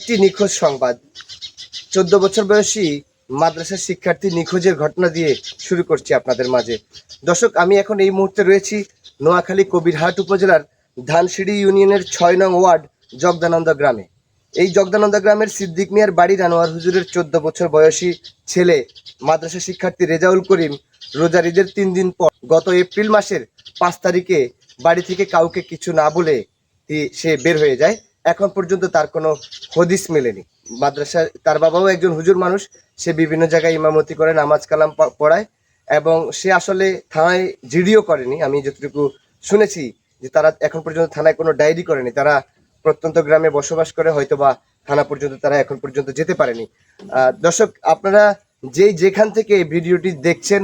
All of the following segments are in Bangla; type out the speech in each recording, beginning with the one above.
একটি নিখোঁজ সংবাদ। চোদ্দ বছর বয়সী মাদ্রাসার শিক্ষার্থী নিখোঁজের ঘটনা দিয়ে শুরু করছি আপনাদের মাঝে। দর্শক, আমি এখন এই মুহূর্তে রয়েছি নোয়াখালী কবিরহাট উপজেলার ধানসিঁড়ি ইউনিয়নের ছয় নং ওয়ার্ড, জগদানন্দ গ্রামে। এই জগদানন্দ গ্রামের সিদ্দিক মিয়ার বাড়ির আনোয়ার হুজুরের চোদ্দ বছর বয়সী ছেলে মাদ্রাসা শিক্ষার্থী রেজাউল করিম রোজার ঈদের তিন দিন পর গত এপ্রিল মাসের পাঁচ তারিখে বাড়ি থেকে কাউকে কিছু না বলে সে বের হয়ে যায়। এখন পর্যন্ত তার কোনো হদিস মেলেনি। মাদ্রাসা তার বাবাও একজন হুজুর মানুষ, সে বিভিন্ন জায়গায় ইমামতি করে, নামাজ কালাম পড়ায়, এবং সে আসলে থানায় জিডিও করেনি। আমি যতটুকু শুনেছি যে তারা এখন পর্যন্ত থানায় কোনো ডায়েরি করেনি। তারা প্রত্যন্ত গ্রামে বসবাস করে হয়তো বা থানা পর্যন্ত তারা এখন পর্যন্ত যেতে পারেনি। দর্শক, আপনারা যেই যেখান থেকে ভিডিওটি দেখছেন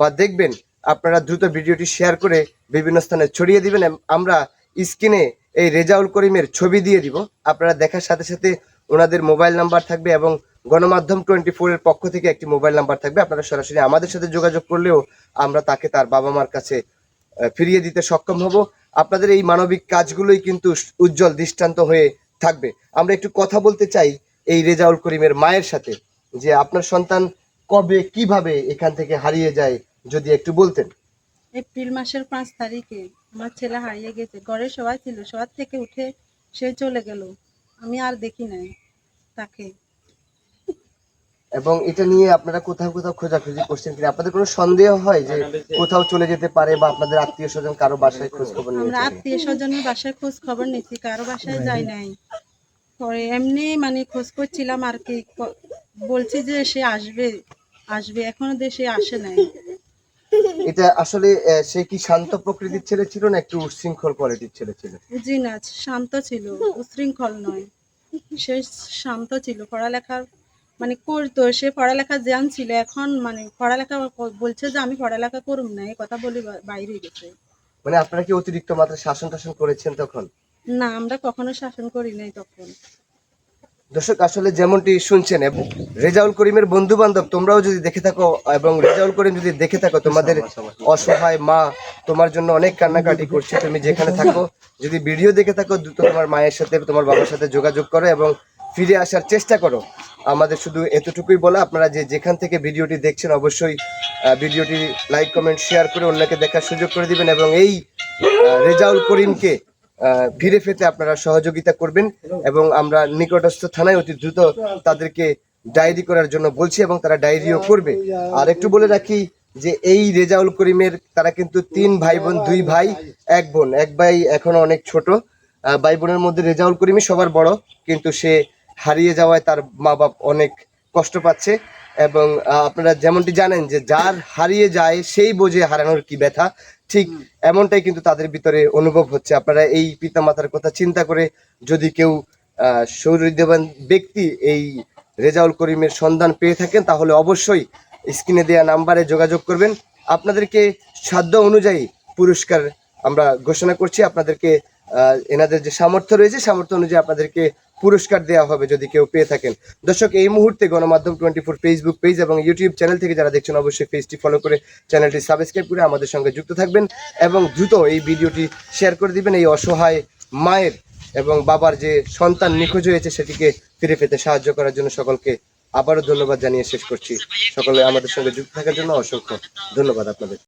বা দেখবেন, আপনারা দ্রুত ভিডিওটি শেয়ার করে বিভিন্ন স্থানে ছড়িয়ে দিবেন আমরা স্ক্রিনে এই রেজাউল করিমের ছবি দিয়ে দিব। আপনারা দেখার সাথে সাথে ওনাদের মোবাইল নাম্বার থাকবে এবং গণমাধ্যম টোয়েন্টি ফোরের পক্ষ থেকে একটি মোবাইল নাম্বার থাকবে। আপনারা সরাসরি আমাদের সাথে যোগাযোগ করলেও আমরা তাকে তার বাবা মার কাছে ফিরিয়ে দিতে সক্ষম হব। আপনাদের এই মানবিক কাজগুলোই কিন্তু উজ্জ্বল, দৃষ্টান্ত হয়ে থাকবে। আমরা একটু কথা বলতে চাই এই রেজাউল করিমের মায়ের সাথে, যে আপনার সন্তান কবে, কীভাবে এখান থেকে হারিয়ে যায়, যদি একটু বলতেন। এপ্রিল মাসের পাঁচ তারিখে আমার ছেলে হারিয়ে গেছে। ঘরে সবাই ছিল। সবার থেকে উঠে সে চলে গেল। আমি আর দেখি নাই তাকে। এবং এটা নিয়ে আপনারা কোথাও কোথাও খোঁজাখুঁজি করছেন কিনা? আপনাদের কোনো সন্দেহ হয় যে কোথাও চলে যেতে পারে বা আপনাদের আত্মীয় স্বজন কারও বাসায় খোঁজ খবর আমরা আত্মীয় স্বজনের বাসায় খোঁজ খবর নিচ্ছি কারও বাসায় যাই নাই। পরে এমনি মানে খোঁজ করছিলাম আর ক- বলছি যে সে আসবে আসবে। এখনও দেশে আসে নাই। এটা আসলে সে কি শান্ত প্রকৃতির ছেলে ছিল না একটু উচ্ছৃঙ্খল কোয়ালিটির ছেলে ছিল? জি না শান্ত ছিল উশৃঙ্খল নয়। সে শান্ত ছিল পড়ালেখার মানে করতো সে পড়ালেখা জ্ঞান ছিল। এখন মানে পড়ালেখা বলছে যে আমি পড়ালেখা করুম না এই কথা বলে বাইরে গেছে। মানে আপনারা কি অতিরিক্ত মাত্রা শাসন টাসন করেছেন তখন? না আমরা কখনো শাসন করি নাই তখন। দর্শক, আসলে যেমনটি শুনছেন, এবং রেজাউল করিমের বন্ধু বান্ধব তোমরাও যদি দেখে থাকো এবং রেজাউল করিম যদি দেখে থাকো, তোমাদের অসহায় মা তোমার জন্য অনেক কান্নাকাটি করছে। তুমি যেখানে থাকো, যদি ভিডিও দেখে থাকো, দ্রুত তোমার মায়ের সাথে, তোমার বাবার সাথে যোগাযোগ করো এবং ফিরে আসার চেষ্টা করো। আমাদের শুধু এতটুকুই বলা, আপনারা যে যেখান থেকে ভিডিওটি দেখছেন, অবশ্যই ভিডিওটি লাইক, কমেন্ট, শেয়ার করে অন্যকে দেখার সুযোগ করে দিবেন এবং এই রেজাউল করিমকে ফিরে পেতে আপনারা সহযোগিতা করবেন এবং আমরা নিকটস্থ থানায় অতি দ্রুত তাদেরকে ডায়েরি করার জন্য বলছি এবং তারা ডায়েরিও করবে। আর একটু বলে রাখি যে এই রেজাউল করিমের তারা কিন্তু তিন ভাই বোন দুই ভাই, এক বোন। এক ভাই এখনও অনেক ছোট। ভাই বোনের মধ্যে রেজাউল করিমই সবার বড়, কিন্তু সে হারিয়ে যাওয়ায় তার মা বাপ অনেক কষ্ট পাচ্ছে। এবং আপনারা যেমনটি জানেন যে যার হারিয়ে যায় সেই বোঝে হারানোর কি ব্যথা। ঠিক এমনটাই কিন্তু তাদের ভিতরে অনুভব হচ্ছে। আপনারা এই পিতামাতার কথা চিন্তা করে যদি কেউ আহ ব্যক্তি এই রেজাউল করিমের সন্ধান পেয়ে থাকেন তাহলে অবশ্যই স্ক্রিনে দেওয়া নাম্বারে যোগাযোগ করবেন। আপনাদেরকে সাধ্য অনুযায়ী পুরস্কার আমরা ঘোষণা করছি। আপনাদেরকে এনাদের যে সামর্থ্য রয়েছে, সামর্থ্য অনুযায়ী আপনাদেরকে পুরস্কার দেওয়া হবে যদি কেউ পেয়ে থাকেন। দর্শক, এই মুহূর্তে Gonomadhyom twenty four Facebook page এবং ইউটিউব চ্যানেল থেকে যারা দেখছেন, অবশ্যই পেজটি ফলো করে চ্যানেলটি সাবস্ক্রাইব করে আমাদের সঙ্গে যুক্ত থাকবেন এবং দ্রুত এই ভিডিওটি শেয়ার করে দিবেন এই অসহায় মায়ের এবং বাবার যে সন্তান নিখোঁজ হয়েছে, সেটিকে ফিরে পেতে সাহায্য করার জন্য সকলকে আবারও ধন্যবাদ জানিয়ে শেষ করছি। সকলে আমাদের সঙ্গে যুক্ত থাকার জন্য অসংখ্য ধন্যবাদ আপনাদের।